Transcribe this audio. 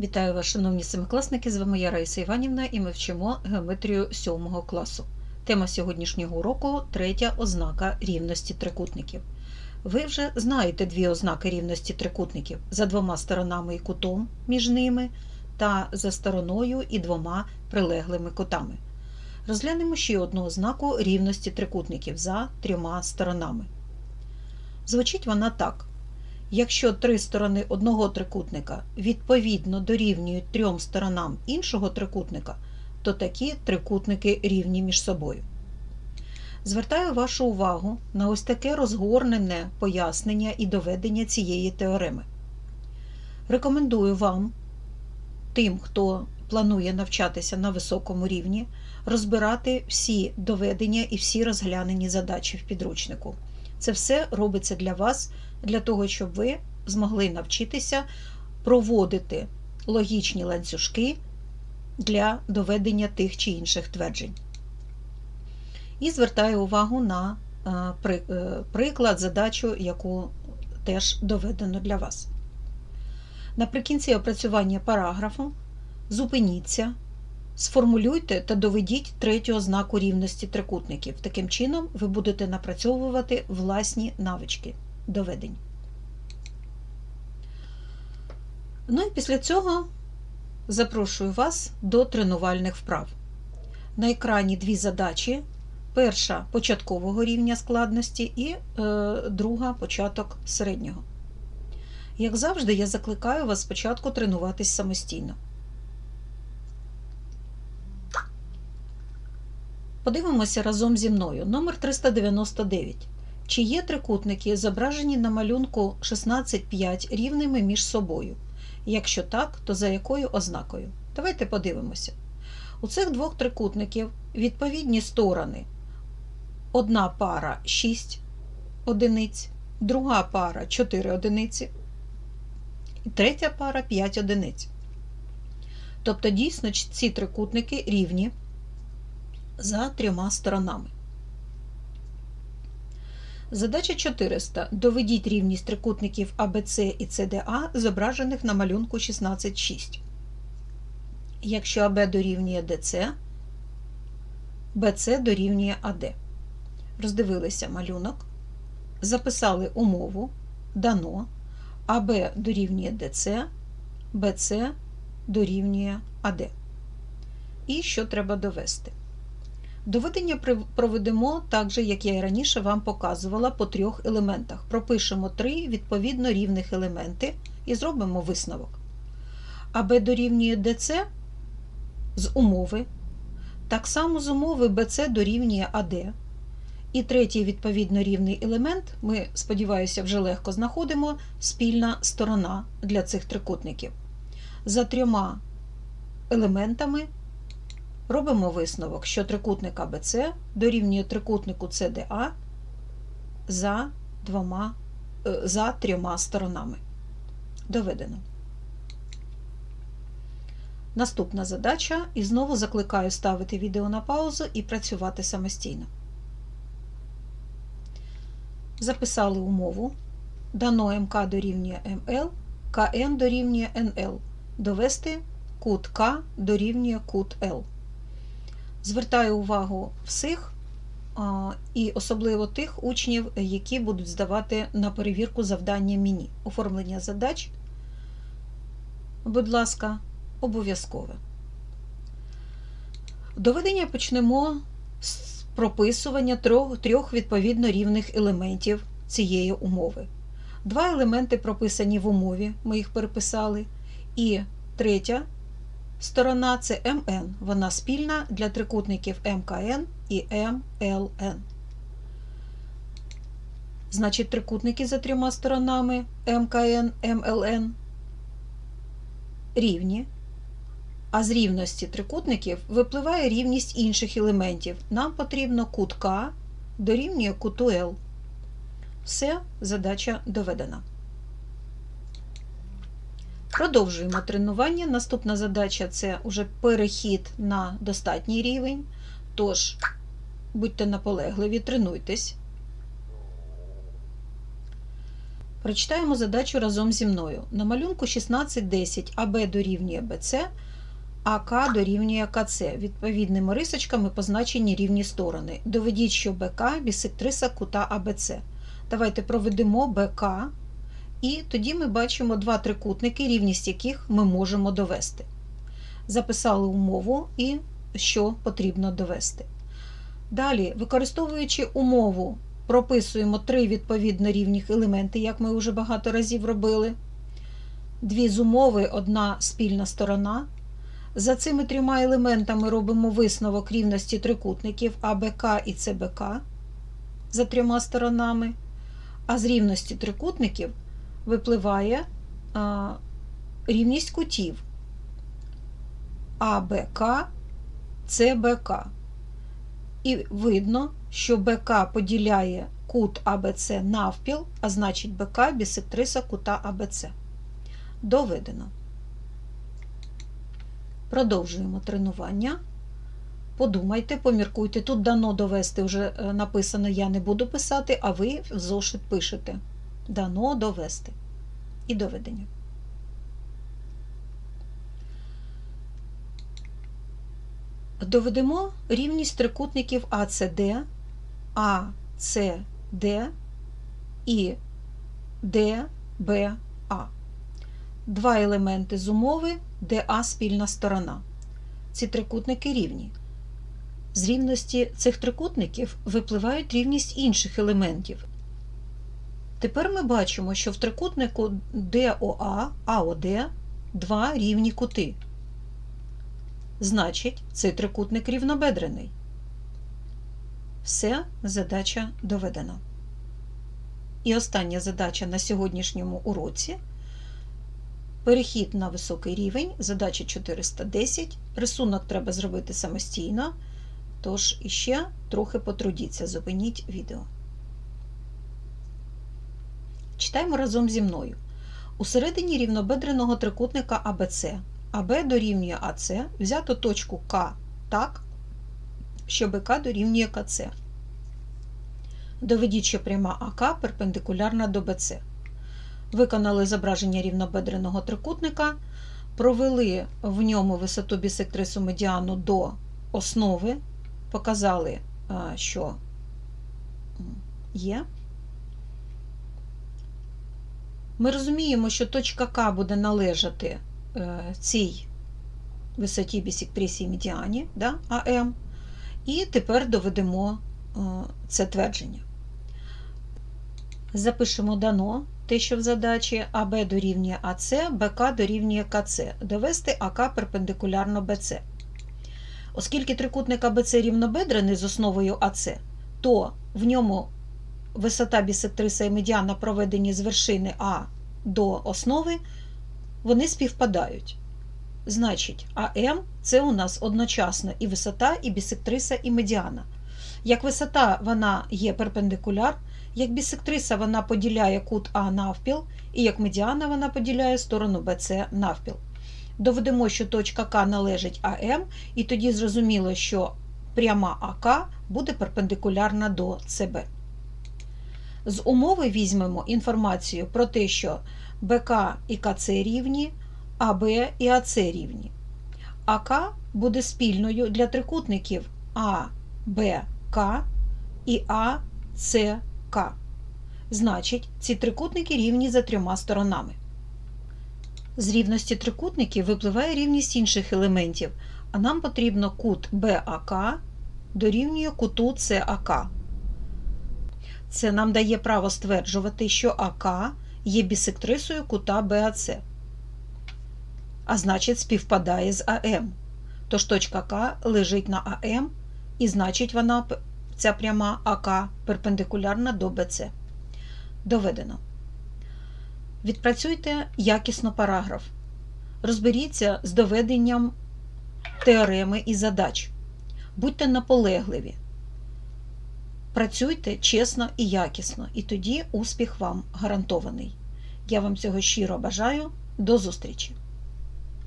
Вітаю вас, шановні семикласники! З вами я Раїса Іванівна і ми вчимо геометрію 7 класу. Тема сьогоднішнього уроку третя ознака рівності трикутників. Ви вже знаєте дві ознаки рівності трикутників за двома сторонами і кутом між ними та за стороною і двома прилеглими кутами. Розглянемо ще одну ознаку рівності трикутників за трьома сторонами. Звучить вона так. Якщо три сторони одного трикутника відповідно дорівнюють трьом сторонам іншого трикутника, то такі трикутники рівні між собою. Звертаю вашу увагу на ось таке розгорнене пояснення і доведення цієї теореми. Рекомендую вам, тим, хто планує навчатися на високому рівні, розбирати всі доведення і всі розглянені задачі в підручнику. Це все робиться для вас, для того, щоб ви змогли навчитися проводити логічні ланцюжки для доведення тих чи інших тверджень. І звертаю увагу на приклад, задачу, яку теж доведено для вас. Наприкінці опрацювання параграфу зупиніться, сформулюйте та доведіть третю ознаку рівності трикутників. Таким чином, ви будете напрацьовувати власні навички доведень. Ну і після цього запрошую вас до тренувальних вправ. На екрані дві задачі. Перша початкового рівня складності і е, друга початок середнього. Як завжди, я закликаю вас спочатку тренуватись самостійно. Подивимося разом зі мною. Номер 399. Чи є трикутники, зображені на малюнку 16,5 рівними між собою? Якщо так, то за якою ознакою? Давайте подивимося. У цих двох трикутників відповідні сторони. Одна пара 6 одиниць, друга пара 4 одиниці, і третя пара 5 одиниць. Тобто, дійсно, ці трикутники рівні за трьома сторонами. Задача 400. Доведіть рівність трикутників АБЦ і ЦДА, зображених на малюнку 16,6. Якщо АБ дорівнює ДЦ, БЦ дорівнює АД. Роздивилися малюнок, записали умову, дано, АБ дорівнює ДЦ, БЦ дорівнює АД. І що треба довести? Доведення проведемо так же, як я і раніше вам показувала, по трьох елементах. Пропишемо три відповідно рівних елементи і зробимо висновок. АБ дорівнює ДЦ з умови. Так само з умови БЦ дорівнює АД. І третій відповідно рівний елемент, ми, сподіваюся, вже легко знаходимо спільна сторона для цих трикутників. За трьома елементами робимо висновок, що трикутник АБЦ дорівнює трикутнику CDA за, двома, за трьома сторонами. Доведено. Наступна задача, і знову закликаю ставити відео на паузу і працювати самостійно. Записали умову. Дано МК дорівнює МЛ, КН дорівнює НЛ. Довести кут К дорівнює кут Л. Звертаю увагу всіх, і особливо тих учнів, які будуть здавати на перевірку завдання міні. Оформлення задач, будь ласка, обов'язкове. Доведення почнемо з прописування трьох, трьох відповідно рівних елементів цієї умови. Два елементи прописані в умові, ми їх переписали, і третя сторона це МН. Вона спільна для трикутників МКН і МЛН. Значить, трикутники за трьома сторонами МКН, МЛН рівні. А з рівності трикутників випливає рівність інших елементів. Нам потрібно кут К дорівнює куту Л. Все, задача доведена. Продовжуємо тренування. Наступна задача це уже перехід на достатній рівень. Тож, будьте наполегливі, тренуйтесь. Прочитаємо задачу разом зі мною. На малюнку 16.10 АБ дорівнює БЦ, АК дорівнює КЦ. Відповідними рисочками позначені рівні сторони. Доведіть, що БК бісектриса кута АБЦ. Давайте проведемо БК, і тоді ми бачимо два трикутники, рівність яких ми можемо довести. Записали умову і що потрібно довести. Далі, використовуючи умову, прописуємо три відповідно рівних елементи, як ми вже багато разів робили. Дві з умови, одна спільна сторона. За цими трьома елементами робимо висновок рівності трикутників АБК і ЦБК за трьома сторонами. А з рівності трикутників випливає а, рівність кутів АБК, ЦБК. І видно, що БК поділяє кут АБЦ навпіл, а значить БК бісектриса кута АБЦ. Доведено. Продовжуємо тренування. Подумайте, поміркуйте. Тут дано довести вже е, написано, я не буду писати, а ви в зошит пишете. Дано довести. І доведення. Доведемо рівність трикутників АЦД, АЦД і ДБА. Два елементи з умови, ДА спільна сторона. Ці трикутники рівні. З рівності цих трикутників випливають рівність інших елементів. Тепер ми бачимо, що в трикутнику ДОА, АОД два рівні кути. Значить, цей трикутник рівнобедрений. Все, задача доведена. І остання задача на сьогоднішньому уроці. Перехід на високий рівень, задача 410. Рисунок треба зробити самостійно, тож іще трохи потрудіться, зупиніть відео. Читаємо разом зі мною. У середині рівнобедреного трикутника АБЦ АБ дорівнює АЦ, взято точку К так, що БК дорівнює КЦ. Доведіть, що пряма АК перпендикулярна до БЦ. Виконали зображення рівнобедреного трикутника, провели в ньому висоту бісектрису медіану до основи, показали, що є. Ми розуміємо, що точка К буде належати цій висоті бісектрисі медіані да, АМ. І тепер доведемо це твердження. Запишемо дано те, що в задачі АБ дорівнює АЦ, БК дорівнює КЦ, довести АК перпендикулярно БЦ. Оскільки трикутник АБЦ рівнобедрений з основою АЦ, то в ньому висота бісектриса і медіана проведені з вершини А до основи, вони співпадають. Значить, АМ це у нас одночасно і висота, і бісектриса, і медіана. Як висота вона є перпендикуляр, як бісектриса вона поділяє кут А навпіл, і як медіана вона поділяє сторону БЦ навпіл. Доведемо, що точка К належить АМ, і тоді зрозуміло, що пряма АК буде перпендикулярна до СБ. З умови візьмемо інформацію про те, що БК і КЦ рівні, АБ і АЦ рівні. АК буде спільною для трикутників АБК і АЦК. Значить, ці трикутники рівні за трьома сторонами. З рівності трикутників випливає рівність інших елементів, а нам потрібно кут БАК дорівнює куту САК. Це нам дає право стверджувати, що АК є бісектрисою кута БАЦ, а значить, співпадає з АМ. Тож точка К лежить на АМ, і значить, вона ця пряма АК перпендикулярна до БЦ. Доведено. Відпрацюйте якісно параграф. Розберіться з доведенням теореми і задач. Будьте наполегливі. Працюйте чесно і якісно, і тоді успіх вам гарантований. Я вам цього щиро бажаю. До зустрічі!